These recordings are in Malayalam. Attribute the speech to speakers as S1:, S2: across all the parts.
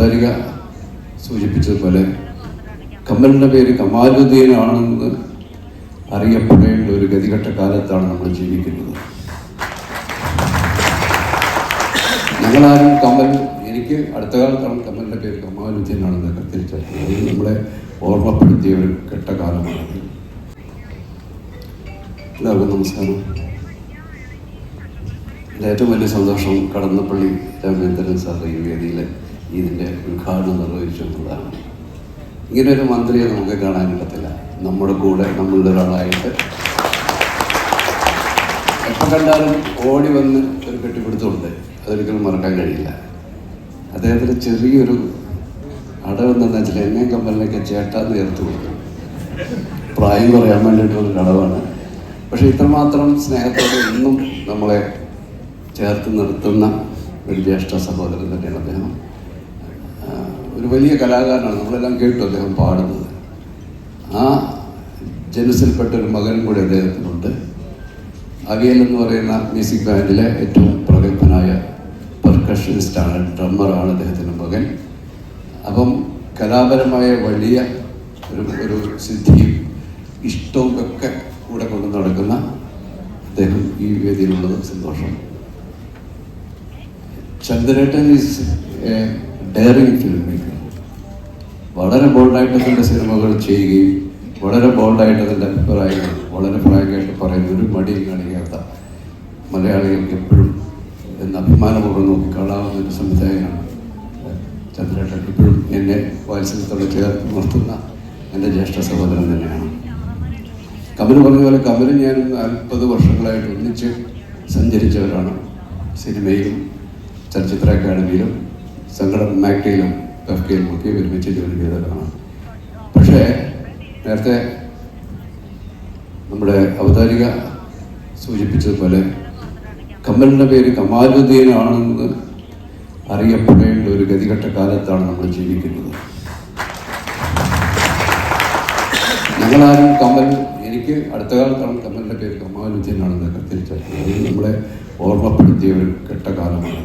S1: അവതാരിക സൂചിപ്പിച്ചതുപോലെ കമ്മലിന്റെ പേര് കമാലുദ്ദീനാണെന്ന് അറിയപ്പെടേണ്ട ഒരു ഗതികെട്ട കാലത്താണ് നമ്മൾ ജീവിക്കുന്നത്. ഞങ്ങളാരും കമൽ എനിക്ക് അടുത്ത കാലത്താണ് കമലിന്റെ പേര് കമാലുദ്ദീനാണെന്നൊക്കെ തിരിച്ചറിഞ്ഞത് അത് നമ്മളെ ഓർമ്മപ്പെടുത്തിയ ഒരു കെട്ട കാലമാണ്. എല്ലാവർക്കും നമസ്കാരം. എന്റെ ഏറ്റവും വലിയ സന്തോഷം കടന്നപ്പള്ളി രാമേന്ദ്രൻ സാർ ഈ വേദിയിൽ ഇതിന്റെ ഉദ്ഘാടനം നിർവഹിച്ചു എന്നുള്ളതാണ് ഇങ്ങനെ ഒരു മന്ത്രിയെ നമുക്ക് കാണാൻ പറ്റത്തില്ല നമ്മുടെ കൂടെ നമ്മളുടെ ഒരാളായിട്ട്. എപ്പോൾ കണ്ടാലും ഓടി വന്ന് ഒരു കെട്ടിപ്പിടുത്തമുണ്ട്. അതൊരിക്കലും മറക്കാൻ കഴിയില്ല. അദ്ദേഹത്തിന് ചെറിയൊരു അടവെന്താണെന്ന് വെച്ചാൽ എന്നെ കമ്പലിനൊക്കെ ചേട്ടാന്ന് ചേർത്ത് കൊടുക്കും. പ്രായം പറയാൻ വേണ്ടിയിട്ടുള്ളൊരു അടവാണ്. പക്ഷെ ഇത്രമാത്രം സ്നേഹത്തോടെ ഇന്നും നമ്മളെ ചേർത്ത് നിർത്തുന്ന ഒരു ജ്യേഷ്ഠ സഹോദരൻ തന്നെയാണ് അദ്ദേഹം. ഒരു വലിയ കലാകാരനാണ്. നമ്മളെല്ലാം കേട്ടു അദ്ദേഹം പാടുന്നത്. ആ ജനസിൽപ്പെട്ട ഒരു മകനും കൂടെ അദ്ദേഹത്തിനുണ്ട്. അവിയൽ എന്ന് പറയുന്ന മ്യൂസിക് ബാൻഡിലെ ഏറ്റവും പ്രഗത്ഭനായ പെർക്കഷനിസ്റ്റാണ് ഡ്രമ്മറാണ് അദ്ദേഹത്തിന്റെ മകൻ. അപ്പം കലാപരമായ വലിയ ഒരു ഒരു സിദ്ധിയും ഇഷ്ടവും ഒക്കെ കൂടെ കൊണ്ട് നടക്കുന്ന അദ്ദേഹം ഈ വേദിയിലുള്ളത് സന്തോഷം. ചന്ദ്രേട്ടൻ ഈസ് എ ഡയറിംഗ് ഫിലിം വളരെ ബോൾഡായിട്ട് തന്റെ സിനിമകൾ ചെയ്യുകയും വളരെ ബോൾഡായിട്ട് തന്റെ അഭിപ്രായങ്ങൾ വളരെ ഫ്രാങ്കായിട്ട് പറയുന്ന ഒരു മടിയും കാണിക്കാത്ത മലയാളികൾക്ക് എപ്പോഴും എന്ന് അഭിമാനപൂർവം നോക്കി കാണാവുന്ന ഒരു സംവിധായകനാണ് ചന്ദ്രേട്ടൻ. ഇപ്പോഴും എന്നെ വാത്സല്യത്തോടെ ചേർത്ത് നിർത്തുന്ന എന്റെ ജ്യേഷ്ഠ സഹോദരൻ തന്നെയാണ്. കമൽ പറഞ്ഞ പോലെ കമലും ഞാൻ നാൽപ്പത് വർഷങ്ങളായിട്ട് ഒന്നിച്ച് സഞ്ചരിച്ചവരാണ്. സിനിമയിലും ചലച്ചിത്ര അക്കാദമിയിലും സംഘടന മാക്ടയിലും കഫ്കയിലും ഒക്കെ ഒരുമിച്ച് ജോലി ചെയ്തവരാണ്. പക്ഷേ നേരത്തെ നമ്മുടെ അവതാരിക സൂചിപ്പിച്ചതുപോലെ കമലിന്റെ പേര് കമാലുദ്ദീനാണെന്ന് അറിയപ്പെടേണ്ട ഒരു ഗതികെട്ട കാലത്താണ് നമ്മൾ ജീവിക്കുന്നത്. ഞങ്ങളാരും കമൽ എനിക്ക് അടുത്ത കാലത്താണ് കമലിന്റെ പേര് കമാലുദ്ദീനാണെന്നൊക്കെ തിരിച്ചറിഞ്ഞത് അത് നമ്മളെ ഓർമ്മപ്പെടുത്തിയ ഒരു കെട്ട കാലമാണ്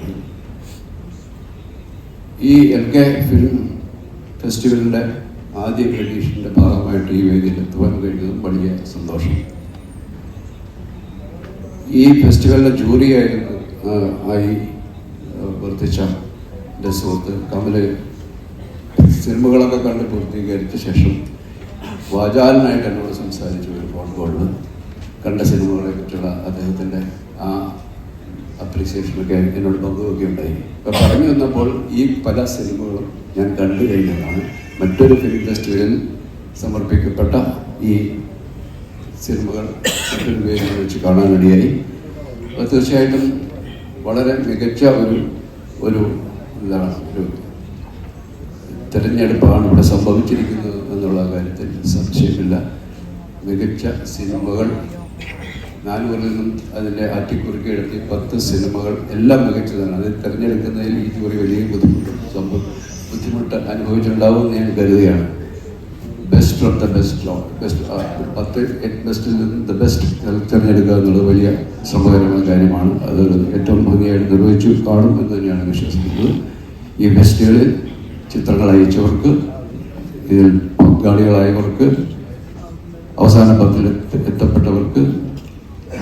S1: ഈ എൽ കെ ഫിലിം ഫെസ്റ്റിവലിന്റെ ആദ്യ എഡീഷന്റെ ഭാഗമായിട്ട് ഈ വേദിയിൽ എത്തുവാൻ കഴിഞ്ഞതും വലിയ സന്തോഷം. ഈ ഫെസ്റ്റിവലിന്റെ ജൂറി ആയിരുന്നു ആയി വർദ്ധിച്ച എന്റെ സുഹൃത്ത് കമൽ. സിനിമകളൊക്കെ കണ്ട് പൂർത്തീകരിച്ച ശേഷം വാചാലനായിട്ട് എന്നോട് സംസാരിച്ചു ഒരു ഫോൺ കോളിൽ കണ്ട സിനിമകളെ കുറിച്ചുള്ള അദ്ദേഹത്തിന്റെ ആ അപ്രീസിയേഷനൊക്കെ എന്നോട് പങ്കുവെക്കുകയുണ്ടായി അപ്പോൾ പറഞ്ഞു വന്നപ്പോൾ ഈ പല സിനിമകളും ഞാൻ കണ്ടു കഴിഞ്ഞതാണ്. മറ്റൊരു ഫിലിം ഫെസ്റ്റിവലിൽ സമർപ്പിക്കപ്പെട്ട ഈ സിനിമകൾ മറ്റൊരു പേരിൽ വെച്ച് കാണാനിടയായി അപ്പോൾ തീർച്ചയായിട്ടും വളരെ മികച്ച ഒരു ഒരു ഇതാണ് ഒരു തിരഞ്ഞെടുപ്പാണ് ഇവിടെ സംഭവിച്ചിരിക്കുന്നത് എന്നുള്ള കാര്യത്തിൽ സംശയമില്ല. മികച്ച സിനിമകൾ നാലുകളിൽ നിന്നും അതിന്റെ ആറ്റിക്കുറുക്കി എടുത്ത് പത്ത് സിനിമകൾ എല്ലാം മികച്ചതാണ്. അത് തിരഞ്ഞെടുക്കുന്നതിൽ ഈ ജോലി വലിയ ബുദ്ധിമുട്ട് സംഭവം ബുദ്ധിമുട്ട് അനുഭവിച്ചിട്ടുണ്ടാവുമെന്ന് ഞാൻ കരുതുകയാണ്. Best of the best low best പത്ത് ബെസ്റ്റിൽ നിന്നും ദ ബെസ്റ്റ് തിരഞ്ഞെടുക്കുക എന്നുള്ളത് വലിയ ശ്രമകരമായ കാര്യമാണ്. അത് ഏറ്റവും ഭംഗിയായിട്ട് നിർവഹിച്ചു കാണും എന്ന് തന്നെയാണ് വിശ്വസിക്കുന്നത്. ഈ ഫെസ്റ്റുകളിൽ ചിത്രങ്ങൾ അയച്ചവർക്ക് ഇതിൽ പങ്കാളികളായവർക്ക് അവസാന പത്തിൽ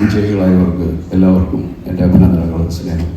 S1: വിജയികളായവർക്ക് എല്ലാവർക്കും എന്റെ അഭിനന്ദനങ്ങൾ സ്നേഹം.